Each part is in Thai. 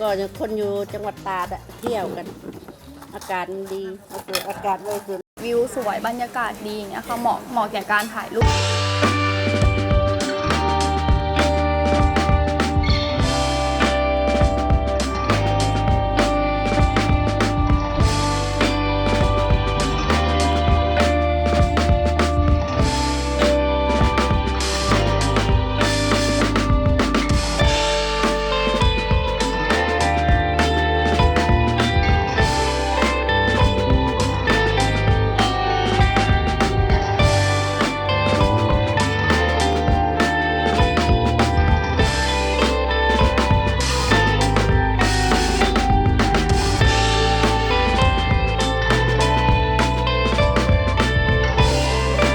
ก็ยังคนอยู่จังหวัดตาดอะเที่ยวกัน อากาศมันดีโอเคอากาศไม่สุดวิวสวยบรรยากาศดีอย่างเงี้ยค่ะเหมาะเหมาะแก่การถ่ายรูป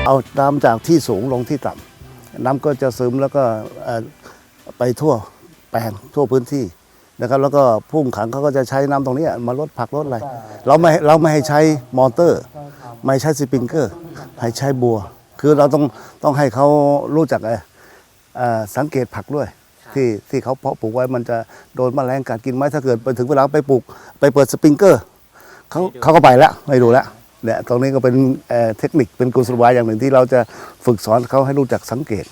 เอาน้ำจากที่สูงลงที่ต่ำน้ำก็จะซึมแล้วก็เอ่อไปทั่วแปลงทั่วพื้นที่นะครับ แล้วก็ผู้ขังเขาก็จะใช้น้ำตรงเนี้ยมาลดผักลดอะไรเราไม่เราไม่ให้ใช้มอเตอร์ ไม่ใช้สปริงเกอร์ ให้ใช้บัว คือเราต้องต้องให้เขารู้จักเอ่อเอ่อสังเกตผักด้วยที่ที่เขาเพาะปลูกไว้มันจะโดนแมลงกัดกินไหมถ้าเกิดไปถึงเวลาไปปลูก ไปเปิดสปริงเกอร์เขาเขาก็ไปแล้วไม่ดูแล้ว เนี่ยตรงนี้ก็เป็นเทคนิคเป็นกุศลวายอย่างหนึ่งที่เราจะฝึกสอนเขาให้รู้จักสังเกต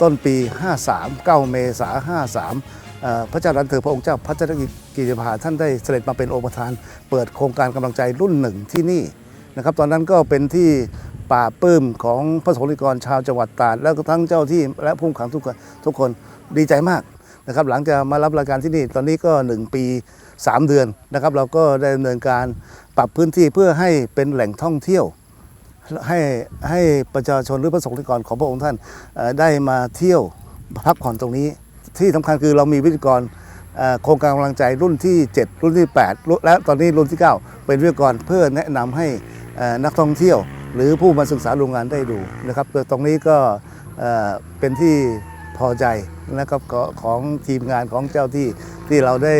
ต้นปี 53 9 เมษา53 พระเจ้าดันเธอพระองค์เจ้าพัชรกิติภาท่านได้เสด็จมาเป็นองค์ประธาน เปิดโครงการกำลังใจรุ่นหนึ่งที่นี่นะครับ ตอนนั้นก็เป็นที่ป่าปื้มของพระสงฆ์นิกรชาวจังหวัดตราดแล้วก็ทั้งเจ้าที่และผู้ขังทุกคนทุกคนดีใจมากนะครับ หลังจากมารับรายการที่นี่ตอนนี้ก็ 1 ปี 3 เดือนนะครับ เราก็ได้ดำเนินการปรับพื้นที่เพื่อให้เป็นแหล่งท่องเที่ยวให้ให้ประชาชนหรือพระสงฆ์นิกรของพระองค์ท่านได้มาเที่ยวพักผ่อนตรงนี้ ที่สำคัญคือเรามีวิทยากรโครงการกำลังใจรุ่นที่ 7 รุ่นที่ 8 และตอนนี้รุ่นที่ 9 เป็นวิทยากรเพื่อแนะนำให้นักท่องเที่ยว หรือผู้มาศึกษาโรงงานได้ดูนะครับตรงนี้ก็เป็นที่พอใจนะครับของทีมงานของเจ้าที่ที่เราได้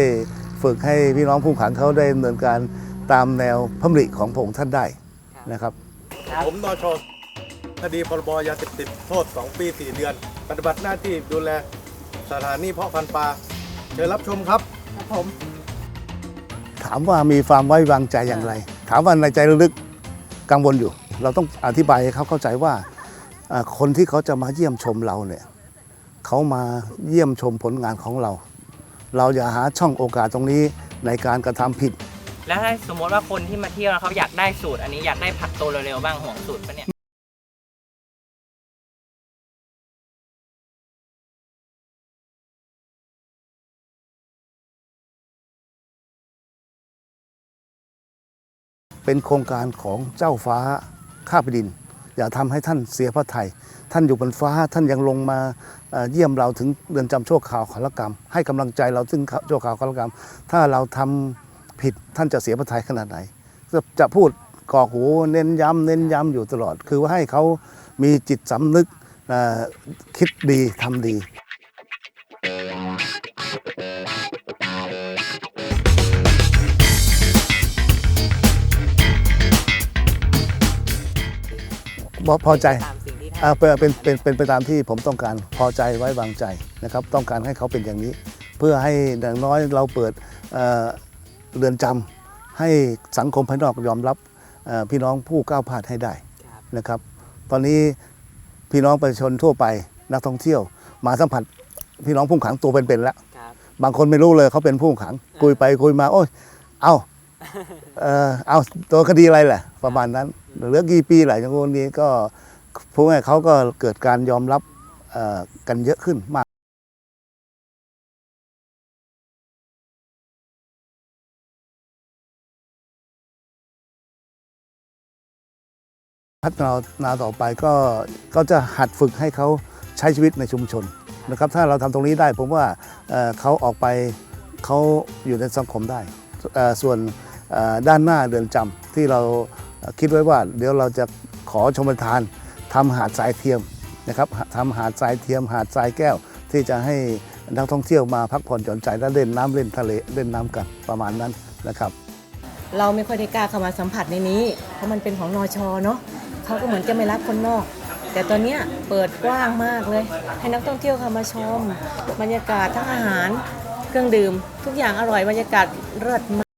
ฝึกให้พี่น้องผู้ขังเขาได้ดำเนินการตามแนวพมริของพระองค์ท่านได้นะครับ ผมนชคดีพรบยาเสพติดโทษ 2 ปี 4 เดือน ปฏิบัติหน้าที่ดูแล สถานีเพาะพันธุ์ปลาเชิญรับชมครับครับผม ถามว่ามีความไว้วางใจอย่างไร ถามว่าในใจลึกๆกังวลอยู่ เราต้องอธิบายให้เขาเข้าใจว่าอ่าคนที่เขาจะมาเยี่ยมชมเราเนี่ยเขามาเยี่ยมชมผลงานของเรา เราอย่าหาช่องโอกาสตรงนี้ในการกระทำผิด แล้วถ้าสมมติว่าคนที่มาเที่ยวแล้วเขาอยากได้สูตร อันนี้อยากได้ผักโตเร็วๆบ้างห่วงสูตรปะเนี่ย เป็นโครงการของเจ้าฟ้าข้าแผ่นดิน อย่าทำให้ท่านเสียพระไทย ท่านอยู่บนฟ้าท่านยังลงมาเยี่ยมเราถึงเรือนจำชั่วคราวคารกรรม ให้กำลังใจเราถึงชั่วคราวคารกรรม ถ้าเราทำผิดท่านจะเสียพระไทยขนาดไหนจะจะพูดกอกหูเน้นย้ำเน้นย้ำอยู่ตลอด คือว่าให้เขามีจิตสำนึกคิดดีทำดี พอพอใจตามสิ่งที่ท่าน อ่าเป็นเป็นเป็นเป็นไปตามที่ผมต้องการพอใจไว้วางใจนะครับ ต้องการให้เขาเป็นอย่างนี้ เพื่อให้อย่างน้อยเราเปิดเอ่อเรือนจำให้สังคมภายนอกยอมรับเอ่อพี่น้องผู้ก้าวพลาดให้ได้ครับ นะครับ ตอนนี้พี่น้องประชาชนทั่วไปนักท่องเที่ยว มาสัมผัสพี่น้องผู้ขังตัวเป็นๆแล้ว ครับ บางคนไม่รู้เลยเขาเป็นผู้ขัง คุยไปคุยมาโอ้ย เอา เออเอาตัวคดีอะไรแหละ ประมาณนั้นเหลือกี่ปีหลายอย่างคนนี้ก็พูดง่าเขาก็เกิดการยอมรับกันเยอะขึ้นมากพัฒนาต่อไปก็ก็จะหัดฝึกให้เขาใช้ชีวิตในชุมชนนะครับ ถ้าเราทำตรงนี้ได้ผมว่าเขาออกไปเขาอยู่ในสังคมได้ส่วน ด้านหน้าเดือนจำที่เราคิดไว้ว่า เดี๋ยวเราจะขอชมประทานทำหาดทรายเทียมนะครับทำหาดทรายเทียมหาดทรายแก้ว ที่จะให้นักท่องเที่ยวมาพักผ่อนหย่อนใจและเล่นน้ำเล่นทะเลเล่นน้ำกันประมาณนั้นนะครับ เราไม่ค่อยได้กล้าเข้ามาสัมผัสในนี้ เพราะมันเป็นของนอชอเนาะเขาก็เหมือนจะไม่รับคนนอก แต่ตอนนี้เปิดกว้างมากเลย ให้นักท่องเที่ยวเข้ามาชม บรรยากาศทั้งอาหาร เครื่องดื่ม ทุกอย่างอร่อยบรรยากาศเลิศมาก